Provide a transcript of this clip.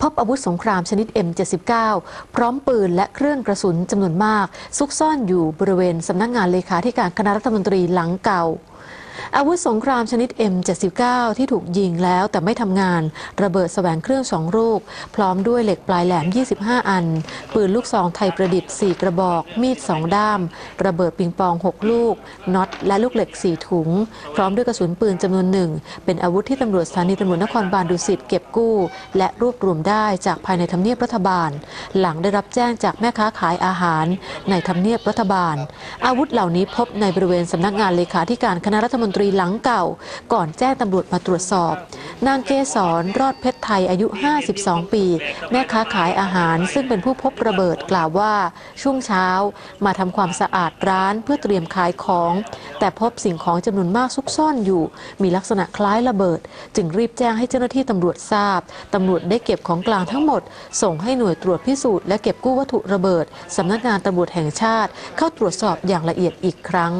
พบอาวุธสงครามชนิด M79 พร้อมปืนและเครื่องกระสุนจำนวนมาก ซุกซ่อนอยู่บริเวณสำนักงานเลขาธิการคณะรัฐมนตรีหลังเก่า อาวุธสงครามชนิด M79 ที่ถูกยิงแล้วแต่ไม่ทำงาน ระเบิดแสวงเครื่องสองลูก พร้อมด้วยเหล็กปลายแหลม 25 อัน ปืนลูกซองไทยประดิษฐ์ 4 กระบอก มีด 2 ด้าม ระเบิดปิงปอง 6 ลูก น็อต และลูกเหล็ก 4 ถุง พร้อมด้วยกระสุนปืนจำนวนหนึ่ง เป็นอาวุธที่ตำรวจสถานีตำรวจนครบาลดุสิตเก็บกู้ และรวบรวมได้จากภายในทำเนียบรัฐบาล หลังได้รับแจ้งจากแม่ค้าขายอาหาร ในทำเนียบรัฐบาล อาวุธเหล่านี้พบในบริเวณสำนักงานเลขาธิการคณะรัฐมนนตรีหลังเก่า ก่อนแจ้งตำรวจมาตรวจสอบ นางเกษรรอดเพชรไทยอายุ 52 ปี แม่ค้าขายอาหารซึ่งเป็นผู้พบระเบิดกล่าวว่าช่วงเช้ามาทำความสะอาดร้านเพื่อเตรียมขายของ แต่พบสิ่งของจำนวนมากซุกซ่อนอยู่ มีลักษณะคล้ายระเบิด จึงรีบแจ้งให้เจ้าหน้าที่ตำรวจทราบตำรวจได้เก็บของกลางทั้งหมด ส่งให้หน่วยตรวจพิสูจน์และเก็บกู้วัตถุระเบิดสำนักงานตำรวจแห่งชาติ เข้าตรวจสอบอย่างละเอียดอีกครั้ง